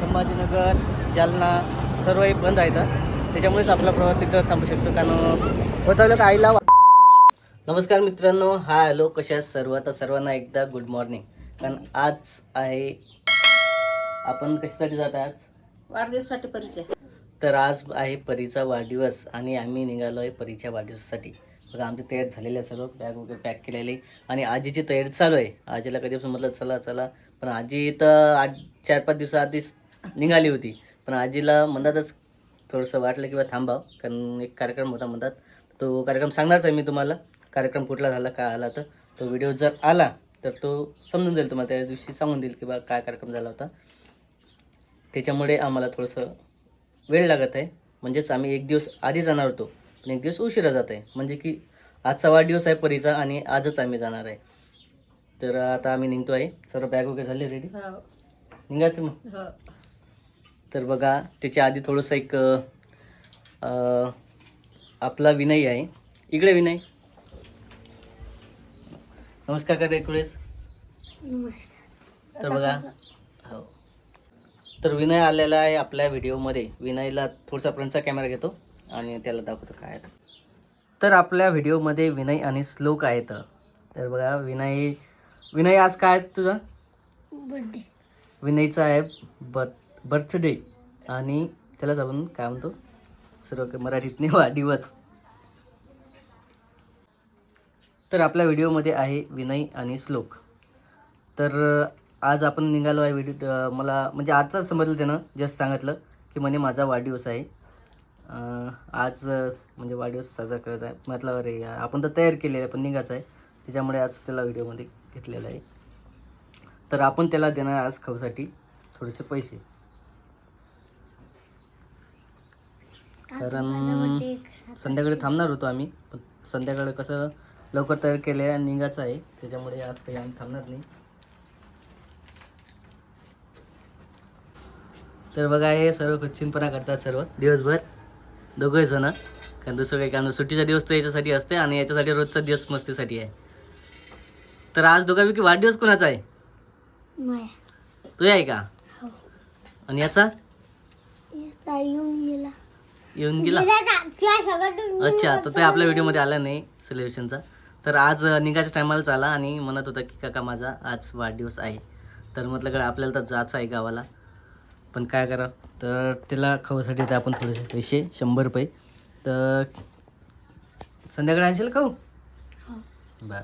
संभाजीनगर जालना सर्वही बंद आहेत त्याच्यामुळेच आपला प्रवास इथं थांबू शकतो कारण होतं का आईला नमस्कार मित्रांनो हा हॅलो कशा सर्व? तर सर्वांना एकदा गुड मॉर्निंग कारण आज आहे आपण कशासाठी जात आज वाढदिवसासाठी परिचय. तर आज आहे परीचा वाढदिवस आणि आम्ही निघालो आहे परीच्या वाढदिवसासाठी. बघा आमची तयारी झालेली आहे सर्व बॅग वगैरे पॅक केलेली. आणि आजीची तयारी चालू आहे. आजीला कधीपासून म्हटलं चला चला. पण आजी तर आठ चार पाच दिवसाआधीच निघाली होती. पण आजीला मधातच थोडंसं वाटलं किंवा थांबाव कारण एक कार्यक्रम होता मधात तो कार्यक्रम सांगणारच आहे मी तुम्हाला. कार्यक्रम कुठला झाला काय आला तर. तो व्हिडिओ जर आला तर तो समजून जाईल तुम्हाला. त्या दिवशी सांगून देईल की बा काय कार्यक्रम झाला होता. त्याच्यामुळे आम्हाला थोडंसं वेळ लागत आहे. म्हणजेच आम्ही एक दिवस आधी जाणार होतो पण एक दिवस उशिरा जात आहे. म्हणजे की आजचा वाढदिवस आहे परीचा आणि आजच आम्ही जाणार आहे. तर आता आम्ही निघतो आहे सर्व बॅग वगैरे झाले रेडी हो. निघायचं मग? हो. तर बघा त्याच्या आधी थोडंसं एक आपला विनय आहे. इकडे विनय. नमस्कार कर एकवेळेस तर बघा हो. तर विनय आलेला आहे आपल्या व्हिडिओमध्ये. विनयला थोडासा फ्रंटचा कॅमेरा घेतो आणि त्याला दाखवतो काय. तर आपल्या व्हिडिओमध्ये विनय आणि श्लोक आहेत. तर बघा विनय विनय आज काय तुझा? बर्थडे विनयचा आहे बर्थ बर्थडे आणि त्यालाच आपण काय म्हणतो? सर्व मराठीतने वाढदिवस तर आपल्या व्हिडिओमध्ये आहे विनय आणि श्लोक. तर आज आपण निघालो आहे व्हिडिओ मला म्हणजे आजचाच समजलं त्यानं जस्ट सांगितलं की म्हणे माझा वाढदिवस आहे. आज म्हणजे वाढदिवस साजरा करायचा आहे. म्हटलं अरे आपण तर तयार केलेलं आहे पण निघायचं आहे. त्याच्यामुळे आज त्याला व्हिडिओमध्ये घेतलेलं आहे. तर आपण त्याला देणार आज खाऊसाठी थोडेसे पैसे. कारण संध्याकाळी थांबणार होतो आम्ही पण संध्याकाळी कसं लवकर तयार केले आणि निघायचं आहे त्याच्यामुळे आज काही आम्ही थांबणार नाही. तर बघा हे सर्व कच्चिनपणा करतात सर्व दिवसभर. दोघंही जण कारण दुसरं काही नाही. सुट्टीचा दिवस तर याच्यासाठी असते आणि याच्यासाठी रोजचा दिवस मस्तीसाठी आहे. तर आज दोघांपैकी वाढदिवस कोणाचा आहे? तो आहे का? आणि याचा? गेला. येऊन गेला. अच्छा तर ते आपल्या व्हिडिओमध्ये आला नाही सेलिब्रेशनचा तर आज निघायच्या टायमालाच आला आणि म्हणत होता की काका माझा आज वाढदिवस आहे. तर म्हटलं कडे आपल्याला तर जायचं आहे गावाला. पण काय करा? तर त्याला खाऊसाठी ते आपण थोडेसे पैसे शंभर रुपये. तर संध्याकाळी आणशील खाऊ? बर.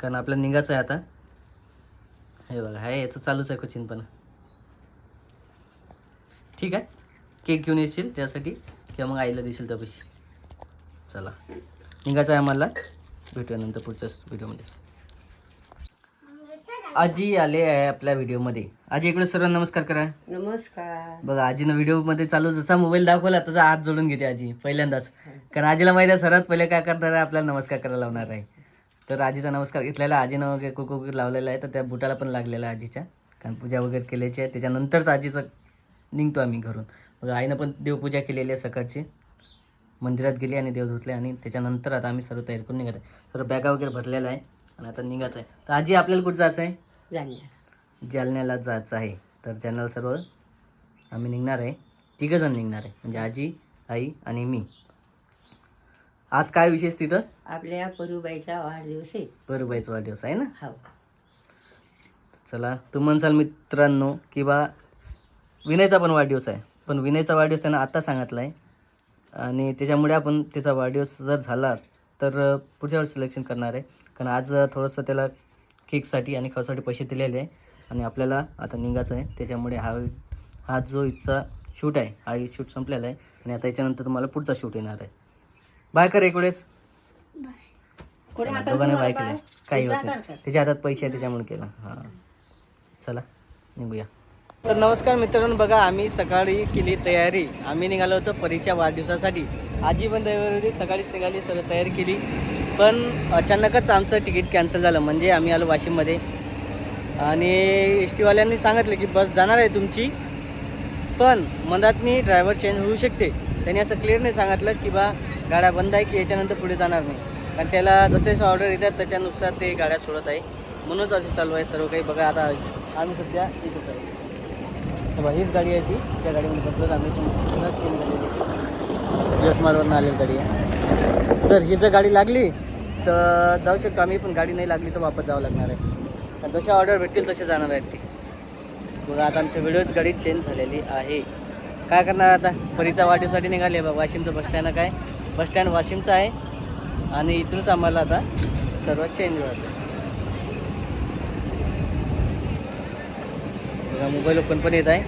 कारण आपल्याला निघायचं आहे आता. हे बघा हे याचं चालूच आहे कोचिन पण. ठीक आहे? केक घेऊन येशील त्यासाठी किंवा मग आईला देशील त्या पैसे. चला. निघायचं आहे आम्हाला. भेटूया नंतर पुढच्या व्हिडिओमध्ये. आजी आले आहे आपल्या व्हिडिओमध्ये. आजी इकडे सर्व नमस्कार करा. नमस्कार. बघा आजीनं व्हिडिओमध्ये चालू जसा मोबाईल दाखवला तसा हात जोडून घेते आजी पहिल्यांदाच. कारण आजीला माहिती आहे सर्वात पहिले काय करणार आहे आपल्याला नमस्कार करायला लावणार आहे. तर आजीचा नमस्कार घेतलेला. आजीनं वगैरे कुक वगैरे लावलेला आहे तर त्या बुटाला पण लागलेला आहे आजीच्या. कारण पूजा वगैरे केल्याची आहे त्याच्यानंतरच आजीचं निघतो आम्ही घरून. बघा आईनं पण देवपूजा केलेली आहे सकाळची. मंदिरात गेली आणि देव धुतले आणि त्याच्यानंतर आता आम्ही सर्व तयारी करून निघत आहे. सर्व बॅगा वगैरे भरलेला आहे आणि आता निघायचं आहे. तर आजी आपल्याला कुठं जायचं आहे? जालन्याला. जायचं आहे. तर जालन्याला सर्व आम्ही निघणार आहे. तिघंजण निघणार आहे. म्हणजे आजी आई आणि मी. आज काय विशेष तिथं? आपल्या परूबाईचा वाढदिवस आहे. बरोबाईचा वाढदिवस आहे ना? हो. चला तू म्हणसाल मित्रांनो किंवा विनयचा पण वाढदिवस आहे. पण विनयचा वाढदिवस त्यानं आत्ता सांगितला आहे आणि त्याच्यामुळे आपण त्याचा वाढदिवस जर झाला तर पुढच्या वेळेस सिलेक्शन करणार आहे. कारण आज थोडंसं त्याला केकसाठी आणि खाऊसाठी पैसे दिलेले आहे. आणि आपल्याला आता निघायचं आहे. त्याच्यामुळे हा हा जो इथचा शूट आहे हा शूट संपलेला आहे. आणि आता याच्यानंतर तुम्हाला पुढचा शूट येणार आहे. बाय कर एक वेळेस. दोघांनी बाय केलं. काही? होत नाही? त्याच्या हातात पैसे आहे त्याच्यामुळे केलं. हां. चला निघूया. तर नमस्कार मित्रांनो बघा आम्ही सकाळी केली तयारी. आम्ही निघालो होतो परीच्या वाढदिवसासाठी. आजी पण तयारी होती सकाळीच निघाली सगळं तयारी केली. पण अचानकच आमचं तिकीट कॅन्सल झालं म्हणजे आम्ही आलो वाशिममध्ये. आणि एस टीवाल्यांनी सांगितलं की बस जाणार आहे तुमची. पण मधातनी ड्रायव्हर चेंज होऊ शकते. त्यांनी असं क्लिअर नाही सांगितलं की बा गाड्या बंद आहे की याच्यानंतर पुढे जाणार नाही. कारण त्याला जसे ऑर्डर येतात त्याच्यानुसार ते गाड्या सोडत आहे. म्हणूनच असं चालू आहे सर्व काही. बघा आता आम्ही सध्या तिथंच आहे बघा हीच गाडी आहे ती. त्या गाडीमध्ये बसलो आम्ही. पण यवतमाळवरून आलेली गाडी आहे. जर ही जर गाडी लागली तर जाऊ शकतो आम्ही पण गाडी नाही लागली तर वापस जावं लागणार आहे. आणि जशा ऑर्डर भेटतील तसे जाणार आहेत ती. बघा आता आमच्या व्हिडिओच गाडी चेंज झालेली आहे. काय करणार आता? परीचा वाढीवसाठी निघाले बघा वाशिमचं बस स्टँड काय? बस स्टँड वाशिमचं आहे. आणि इथूनच आम्हाला आता सर्व चेंज व्हायचं बघा मोबाईल ओपन पण येत आहे.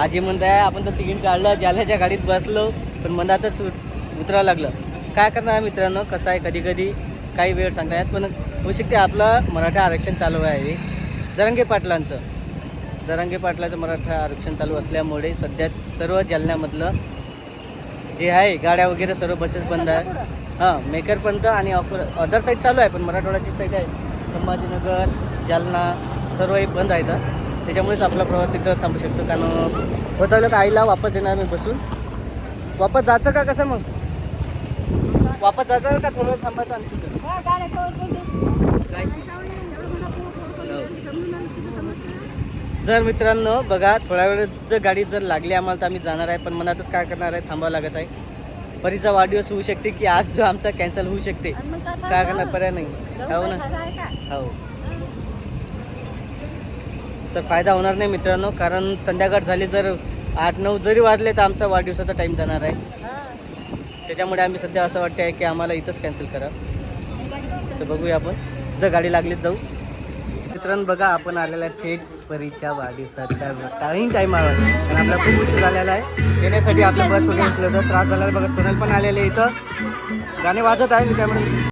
आजी म्हणत आहे आपण तर तिकीट काढलं जाल्याच्या गाडीत बसलो पण मनातच उत- उतरावं लागलं. काय करणार मित्रांनो? कसं आहे कधी कधी काही वेळ सांगता येत पण होऊ शकते आपलं मराठा आरक्षण चालू आहे. जरंगे पाटलांचं. जरांगे पाटलाचं मराठा आरक्षण चालू असल्यामुळे सध्या सर्व जालन्यामधलं जे आहे गाड्या वगैरे सर्व बसेस बंद आहे. हां मेकरपर्यंत आणि ऑफर अदर साईड चालू आहे पण मराठवाड्याची साईड आहे. संभाजीनगर जालना सर्व हे बंद आहेत. त्याच्यामुळेच आपला प्रवास इथं थांबू शकतो. कारण होतं का आईला वापस देणार मी बसून. वापस जायचं का कसं मग? वापस जायचं का थोडं वेळ थांबायचं आणखी. जर मित्रांनो बघा थोड्या वेळ जर गाडी जर लागली आम्हाला तर आम्ही जाणार आहे पण मनातच काय करणार आहे थांबावं लागत आहे. परीचा वाढदिवस होऊ शकते की आज आमचा कॅन्सल होऊ शकते. काय करणार? पर्याय नाही. हो ना. हो. तर फायदा होणार नाही मित्रांनो कारण संध्याकाळ झाली जर आठ नऊ जरी वाजले तर आमचा वाढदिवसाचा टाईम जाणार आहे. त्याच्यामुळे आम्ही सध्या असं वाटते आहे की आम्हाला इथंच कॅन्सल करा. तर बघूया आपण. जर गाडी लागलीच जाऊ. मित्रांनो बघा आपण आलेला आहे थेट परीच्या वाढदिवसाच्या टाईम टाईमावर आणि आपला खूप उशीर झालेला आहे. येण्यासाठी आपल्या बस वगैरे त्रास झाला बघा सोनल पण आलेले इथं. गाणे वाजत आहे मी त्यामुळे